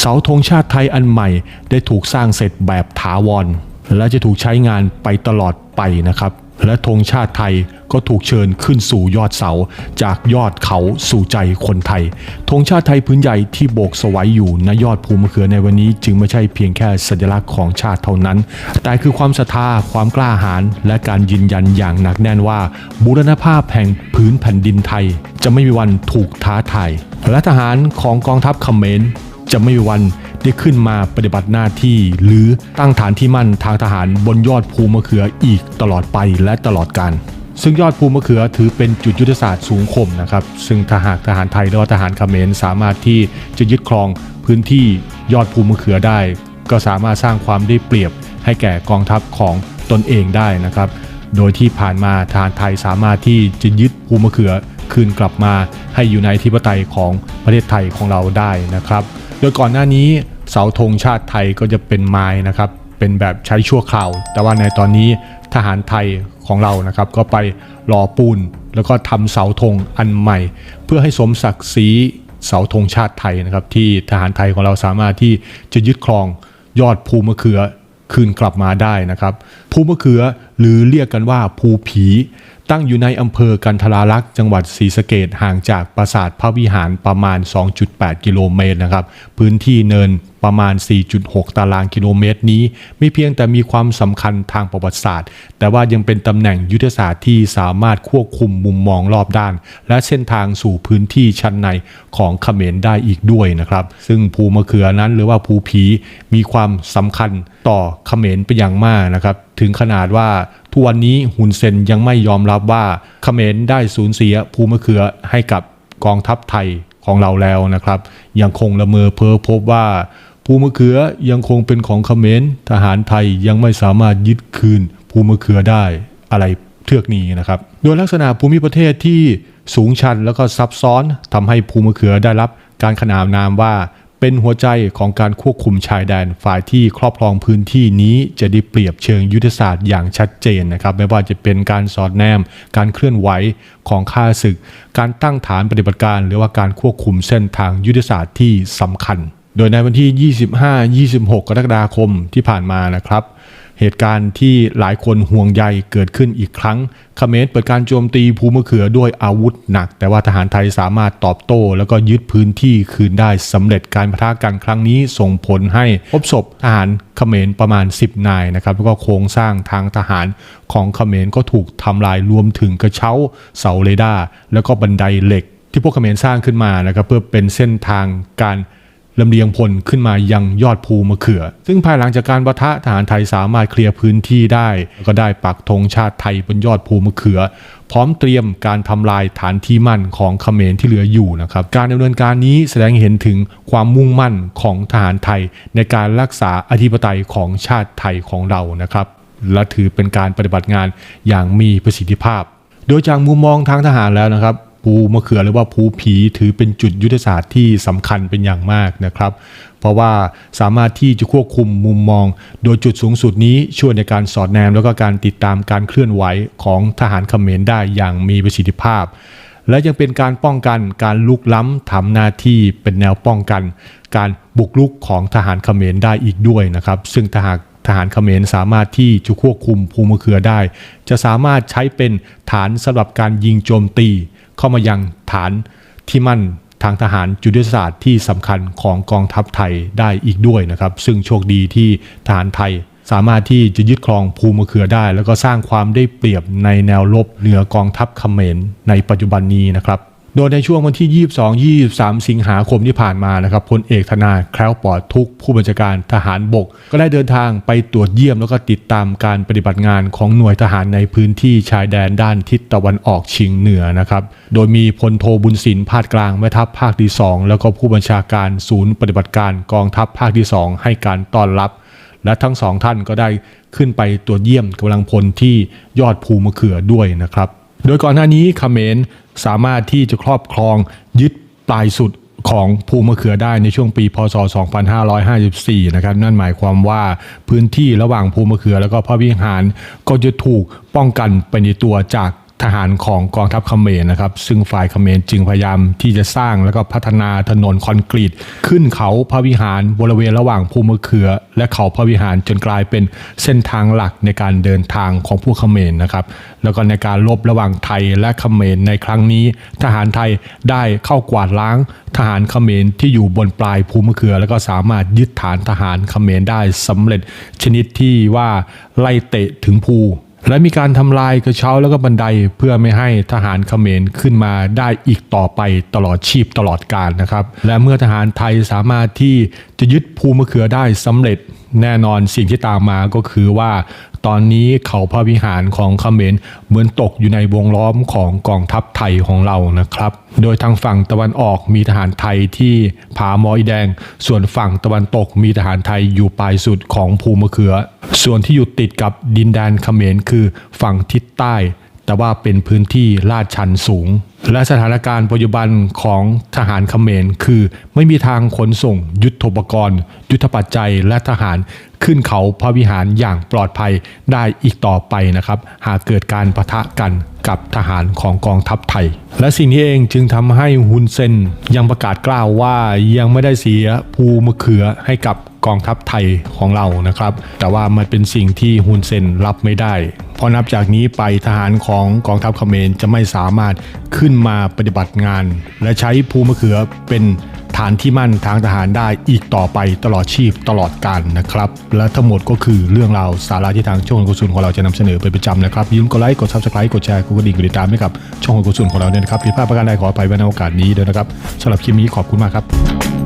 เสาธงชาติไทยอันใหม่ได้ถูกสร้างเสร็จแบบถาวร และจะถูกใช้งานไปตลอดไปนะครับ และธงชาติไทยก็ถูกเชิญขึ้นสู่ยอดเสา จากยอดเขาสู่ใจคนไทยธงชาติไทยพื้นใหญ่ที่โบกสวัยอยู่ณยอดภูมะเขือในวันนี้จึงไม่ใช่เพียงแค่สัญลักษณ์ของชาติเท่านั้น แต่คือความศรัทธาความกล้าหาญและการยืนยันอย่างหนักแน่นว่าบูรณภาพแห่งพื้นแผ่นดินไทย จะไม่มีวันถูกท้าทายและทหารของกองทัพเขมร จะไม่มีวันได้ขึ้นมาปฏิบัติหน้าที่หรือตั้งฐานที่มั่นทางทหารบนยอดภูมะเขืออีกตลอดไปและตลอดกาลซึ่งยอดภูมะเขือถือเป็นจุดยุทธศาสตร์สูงคมนะครับ ซึ่งถ้าหากทหารไทยหรือว่าทหารเขมรสามารถที่จะยึดครองพื้นที่ยอดภูมะเขือได้ ก็สามารถสร้างความได้เปรียบให้แก่กองทัพของตนเองได้นะครับ โดยที่ผ่านมาทหารไทยสามารถที่จะยึดภูมะเขือคืนกลับมาให้อยู่ในที่ปไตยของประเทศไทยของเราได้นะครับ โดยก่อนหน้านี้เสาธงชาติไทยก็จะเป็นไม้นะครับเป็นแบบใช้ชั่วคราว แต่ว่าในตอนนี้ทหารไทยของเรานะครับก็ไปรอปูนแล้วก็ทำเสาธงอันใหม่ เพื่อให้สมศักดิ์ศรีเสาธงชาติไทยนะครับที่ทหารไทยของเราสามารถที่จะยึดครองยอดภูมะเขือคืนกลับมาได้นะครับภูมะเขือ หรือเรียกกันว่าภูผี ตั้งอยู่ในอำเภอกันทราลักษ์จังหวัดศรีสะเกดห่างจากปราสาทพระวิหารประมาณ 2.8 กิโลเมตรนะครับ พื้นที่เนินประมาณ 4.6 ตารางกิโลเมตรนี้ ไม่เพียงแต่มีความสำคัญทางประวัติศาสตร์ แต่ว่ายังเป็นตำแหน่งยุทธศาสตร์ที่สามารถควบคุมมุมมองรอบด้าน และเส้นทางสู่พื้นที่ชั้นในของเขมรได้อีกด้วยนะครับ ซึ่งภูมะเขือนั้นหรือว่าภูผีมีความสำคัญต่อเขมรเป็นอย่างมากนะครับ ถึงขนาดว่าทุกวันนี้ฮุนเซนยังไม่ยอมรับว่าเขมรได้สูญเสียภูมะเขือให้กับกองทัพไทยของเราแล้วนะครับ ยังคงละเมอเพ้อพบว่าภูมะเขือยังคงเป็นของเขมรทหารไทยยังไม่สามารถยึดคืนภูมะเขือได้อะไรเทือกนี้นะครับ โดยลักษณะภูมิประเทศที่สูงชันแล้วก็ซับซ้อนทำให้ภูมะเขือได้รับการขนานนามว่า เป็นหัวใจของการควบคุมชายแดนฝ่ายที่ครอบครองพื้นที่นี้จะได้เปรียบเชิงยุทธศาสตร์อย่างชัดเจนนะครับ ไม่ว่าจะเป็นการสอดแนม การเคลื่อนไหวของข้าศึก การตั้งฐานปฏิบัติการ หรือว่าการควบคุมเส้นทางยุทธศาสตร์ที่สำคัญ โดยในวันที่ 25-26 กรกฎาคมที่ผ่านมานะครับ เหตุการณ์ที่หลายคนห่วงใยเกิดขึ้นอีกครั้งเขมรเปิดการโจมตีภูมะเขือด้วยอาวุธหนัก แต่ว่าทหารไทยสามารถตอบโต้ แล้วก็ยึดพื้นที่คืนได้สำเร็จการปะทะกันครั้งนี้ส่งผลให้พบศพทหารเขมรประมาณ 10 นายนะครับแล้วก็โครงสร้างทางทหารของเขมรก็ถูกทำลายรวมถึงกระเช้าเสาเรดาร์แล้วก็บันไดเหล็ก ที่พวกเขมรสร้างขึ้นมานะครับเพื่อเป็นเส้นทางการ ลำเลียงพลขึ้นมายังยอดภูมะเขือ ซึ่งภายหลังจากการประทะทหารไทยสามารถเคลียร์พื้นที่ได้ ก็ได้ปักธงชาติไทยบนยอดภูมะเขือ พร้อมเตรียมการทำลายฐานที่มั่นของเขมรที่เหลืออยู่นะครับ การดำเนินการนี้แสดงเห็นถึงความมุ่งมั่นของทหารไทย ในการรักษาอธิปไตยของชาติไทยของเรานะครับ และถือเป็นการปฏิบัติงานอย่างมีประสิทธิภาพ โดยจากมุมมองทางทหารแล้วนะครับ ภูมะเขือหรือว่าภูผีถือเป็นจุดยุทธศาสตร์ที่สำคัญเป็นอย่างมากนะครับ เพราะว่าสามารถที่จะควบคุมมุมมอง โดยจุดสูงสุดนี้ช่วยในการสอดแนมแล้วก็การติดตามการเคลื่อนไหวของทหารเขมรได้อย่างมีประสิทธิภาพ และยังเป็นการป้องกันการลุกล้ำทำหน้าที่เป็นแนวป้องกัน การบุกลุกของทหารเขมรได้อีกด้วยนะครับ ซึ่งทหารทหารเขมรสามารถที่จะควบคุมภูมะเขือได้ จะสามารถใช้เป็นฐานสำหรับการยิงโจมตี เข้ามายังฐานที่มั่นทางทหารจุดยุทธศาสตร์ที่สำคัญของกองทัพไทยได้อีกด้วยนะครับ ซึ่งโชคดีที่ทหารไทยสามารถที่จะยึดครองภูมิเขือได้ แล้วก็สร้างความได้เปรียบในแนวรบเหนือกองทัพเขมรในปัจจุบันนี้นะครับ โดยในช่วงวันที่ 22 23 สิงหาคมที่ผ่านมานะครับพลเอกธนาแคล้วปลอดทุกผู้บัญชาการทหารบก ก็ได้เดินทางไปตรวจเยี่ยมแล้วก็ติดตามการปฏิบัติงานของหน่วยทหารในพื้นที่ชายแดนด้านทิศตะวันออกเฉียงเหนือนะครับ โดยมีพลโทบุญสินพาดกลางแม่ทัพภาคที่ 2 แล้วก็ผู้บัญชาการศูนย์ปฏิบัติการกองทัพภาคที่ 2 ให้การต้อนรับและทั้งสองท่านก็ได้ขึ้นไปตรวจเยี่ยมกำลังพลที่ยอดภูมะเขือด้วยนะครับ โดยก่อนหน้านี้เขมรสามารถที่จะครอบครองยึดปลายสุดของภูมะเขือได้ในช่วงปี พศ 2554 นะครับ นั่นหมายความว่าพื้นที่ระหว่างภูมะเขือแล้วก็พระวิหารก็จะถูกป้องกันไปในตัวจาก ทหารของกองทัพเขมรนะครับ ซึ่งฝ่ายเขมรจึงพยายามที่จะสร้างแล้วก็พัฒนาถนนคอนกรีต ขึ้นเขาพระวิหารบริเวณระหว่างภูมะเขือ และเขาพระวิหารจนกลายเป็นเส้นทางหลักในการเดินทางของผู้เขมรนะครับ แล้วก็ในการรบระหว่างไทยและเขมรในครั้งนี้ ทหารไทยได้เข้ากวาดล้าง ทหารเขมรที่อยู่บนปลายภูมะเขือ แล้วก็สามารถยึดฐานทหารเขมรได้สำเร็จชนิดที่ว่าไล่เตะถึงภู และมีการทำลายกระเช้าแล้วก็บันไดเพื่อไม่ให้ทหารเขมรขึ้นมาได้อีกต่อไปตลอดชีพตลอดกาลนะครับ และเมื่อทหารไทยสามารถที่จะยึดภูมะเขือได้สำเร็จ แน่นอนสิ่งที่ตามมาก็คือว่า ตอนนี้เขาพระวิหารของเขมรเหมือนตกอยู่ในวงล้อมของกองทัพไทยของเรานะครับ โดยทางฝั่งตะวันออกมีทหารไทยที่ผาหมออีแดง ส่วนฝั่งตะวันตกมีทหารไทยอยู่ปลายสุดของภูมะเขือ ส่วนที่อยู่ติดกับดินแดนเขมรคือฝั่งทิศใต้ แต่ว่าเป็นพื้นที่ลาดชันสูง และสถานการณ์ปัจจุบันของทหารเขมรคือไม่มีทางขนส่งยุทธปกรณ์ ยุทธปัจจัยและทหารขึ้นเขาพระวิหารอย่างปลอดภัยได้อีกต่อไปนะครับ หากเกิดการประทะกันกับทหารของกองทัพไทย และสิ่งนี้เองจึงทำให้ฮุนเซนยังประกาศกล่าวว่ายังไม่ได้เสียภูมะเขือให้กับ กองทัพไทยของเรานะครับ แต่ว่ามันเป็นสิ่งที่ฮุนเซนรับไม่ได้ เพราะนับจากนี้ไปทหารของกองทัพเขมรจะไม่สามารถขึ้นมาปฏิบัติงาน และใช้ภูมะเขือเป็นฐานที่มั่นทางทหารได้อีกต่อไปตลอดชีพตลอดกาลนะครับ และทั้งหมดก็คือเรื่องราวสาระที่ทางช่องกุศลของเราจะนำเสนอเป็นประจำนะครับย่าลืมกดไลค์กดซับสไครต์กดแชร์กดกระดิ่งกดติดตามให้กับช่องกุศลของเราเนี่ยนะครับผิดพลาดประการใดขออภัยไว้ในโอกาสนี้ด้วยนะครับสำหรับคลิปนี้ขอบคุณมากครับ